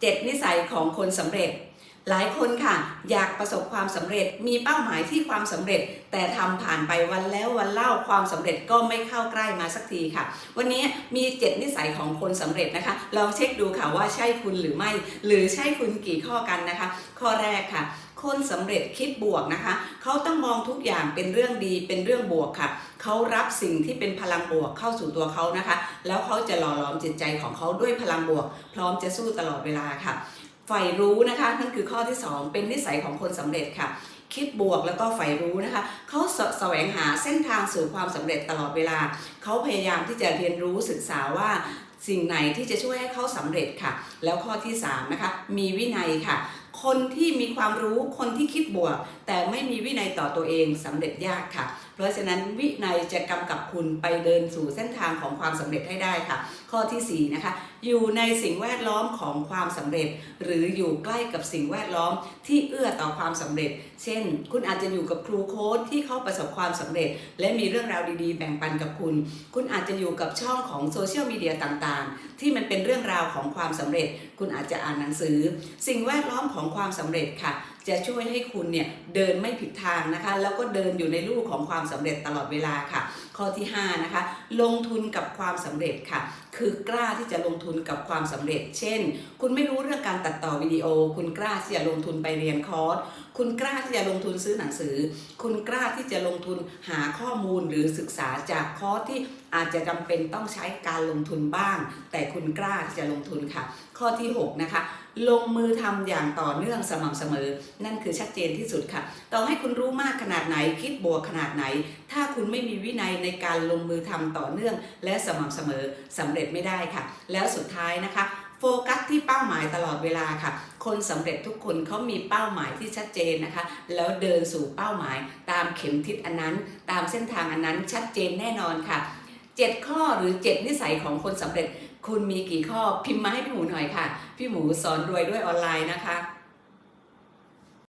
7 นิสัยของคนสำเร็จ หลายคนค่ะ อยากประสบความสำเร็จมีเป้าหมายที่ความสำเร็จ แต่ทำผ่านไปวันแล้ววันเล่าความสำเร็จก็ไม่เข้าใกล้มาสักทีค่ะ วันนี้มี 7 นิสัยของคนสำเร็จนะคะลองเช็คดูค่ะว่าใช่คุณหรือไม่ หรือใช่คุณกี่ข้อกันนะคะ ข้อแรกค่ะ คนสำเร็จคิดบวกนะคะ เขาต้องมองทุกอย่างเป็นเรื่องดีเป็นเรื่องบวกค่ะ เขารับสิ่งที่เป็นพลังบวกเข้าสู่ตัวเขานะคะ แล้วเขาจะหล่อหลอมจิตใจของเขาด้วยพลังบวก พร้อมจะสู้ตลอดเวลาค่ะใฝ่รู้นะคะนั่นคือข้อที่ 2 เป็นนิสัยของคนสำเร็จค่ะ คิดบวกแล้วก็ใฝ่รู้นะคะ เขาสแสวงหาเส้นทางสู่ความสำเร็จตลอดเวลา เขาพยายามที่จะเรียนรู้ศึกษาว่าสิ่งไหนที่จะช่วยให้เขาสำเร็จค่ะ แล้วข้อที่ 3 นะคะ มีวินัยค่ะ คนที่มีความรู้คนที่คิดบวก แต่ไม่มีวินัยต่อตัวเองสำเร็จยากค่ะ เพราะฉะนั้นวินัยจะกำกับคุณไปเดินสู่เส้นทางของความสำเร็จให้ได้ค่ะ ข้อทีสี่4นะคะอยู่ในสิ่งแวดล้อมของความสำเร็จ หรืออยู่ใกล้กับสิ่งแวดล้อมที่เอื้อต่อความสำเร็จ เช่น คุณอาจจะอยู่กับครูโค้ดที่เขาประสบความสำเร็จ และมีเรื่องราวดีๆ แบ่งปันกับคุณ คุณอาจจะอยู่กับช่องของโซเชียลมีเดียต่างๆ ที่มันเป็นเรื่องราวของความสำเร็จ คุณอาจจะอ่านหนังสือ สิ่งแวดล้อมของความสำเร็จค่ะ จะช่วยให้คุณเนี่ยเดินไม่ผิดทางนะคะ แล้วก็เดินอยู่ในลูกของความสำเร็จตลอดเวลาค่ะ ข้อที่ 5 นะคะ ลงทุนกับความสำเร็จค่ะ คือกล้าที่จะลงทุนกับความสำเร็จ เช่น คุณไม่รู้เรื่องการตัดต่อวิดีโอ คุณกล้าที่จะลงทุนไปเรียนคอร์สคุณกล้าที่จะลงทุนซื้อหนังสือ คุณกล้าที่จะลงทุนหาข้อมูลหรือศึกษาจากคอร์สที่อาจจะจำเป็นต้องใช้การลงทุนบ้าง แต่คุณกล้าที่จะลงทุนค่ะ ข้อที่ 6 นะคะ ลงมือทำอย่างต่อเนื่องสม่ำเสมอนั่นคือชัดเจนที่สุดค่ะ ต่อให้คุณรู้มากขนาดไหนคิดบวกขนาดไหน ถ้าคุณไม่มีวินัยในการลงมือทำต่อเนื่อง และสม่ำเสมอสำเร็จไม่ได้ค่ะ แล้วสุดท้ายนะคะโฟกัสที่เป้าหมายตลอดเวลาค่ะ คนสำเร็จทุกคนเขามีเป้าหมายที่ชัดเจนนะคะ แล้วเดินสู่เป้าหมายตามเข็มทิศอันนั้น ตามเส้นทางอันนั้นชัดเจนแน่นอนค่ะ 7 ข้อหรือ 7 นิสัยของคนสำเร็จ คุณมีกี่ข้อพิมพ์มาให้พี่หมูหน่อยค่ะ พี่หมูสอนรวยด้วยออนไลน์นะคะ